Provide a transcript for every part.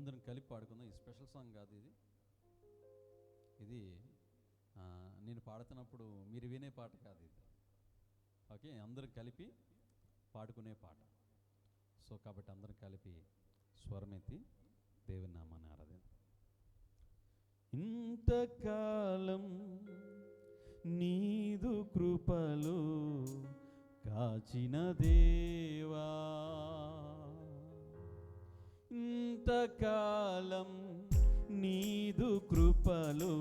అందరం కలిపి పాడుకుందాం. ఈ స్పెషల్ సాంగ్ కాదు ఇది. ఇది నేను పాడుతున్నప్పుడు మీరు వినే పాట కాదు ఇది. ఓకే అందరం కలిపి పాడుకునే పాట. సో కాబట్టి అందరం కలిపి స్వరమెత్తి దేవుని నామాన్ని ఆరాధన ఇంతకాలం నీదు కృపలు కాచిన ఇంతకాలం నీదు కృపలు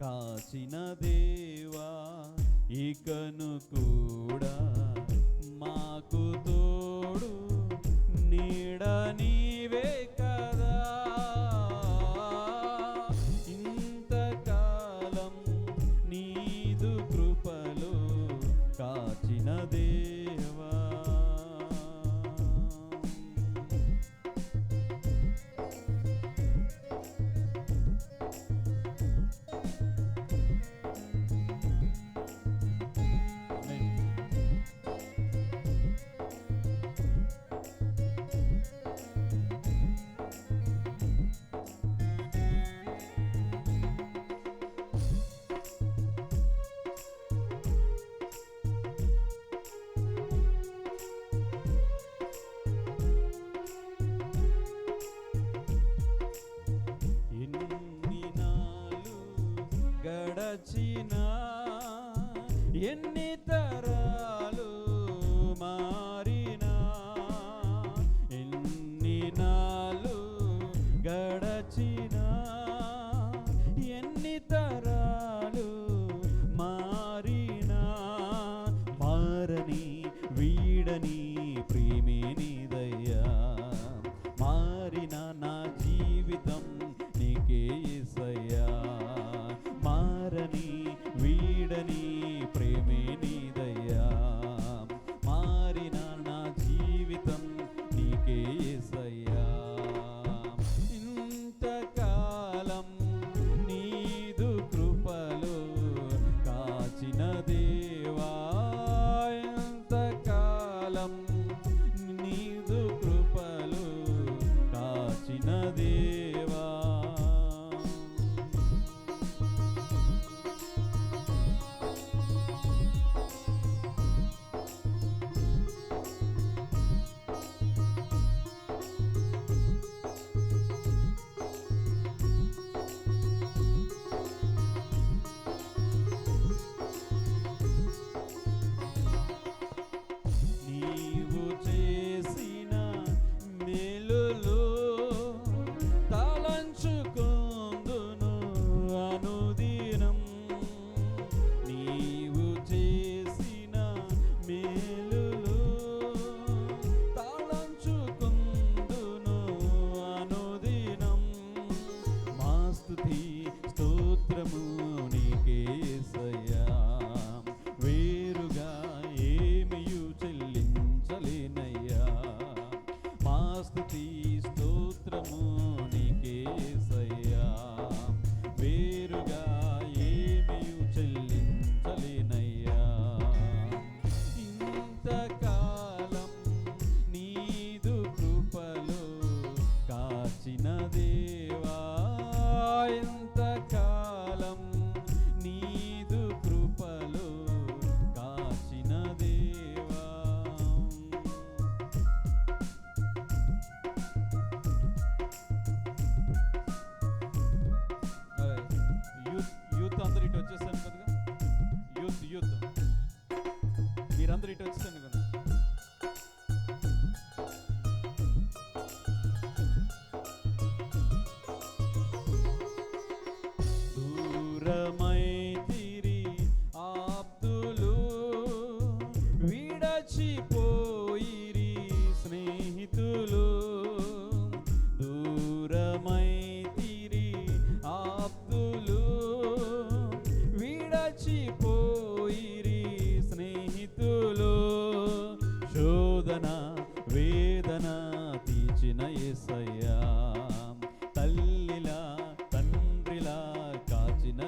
కాచిన దేవా ఇకను కూడా మాకు తోడు నీడని గడచినా ఎన్ని తరాలు మారినా ఎన్ని నాలు గడచినా ఎన్ని తరాలు మారినా మారని వీడని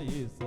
isso.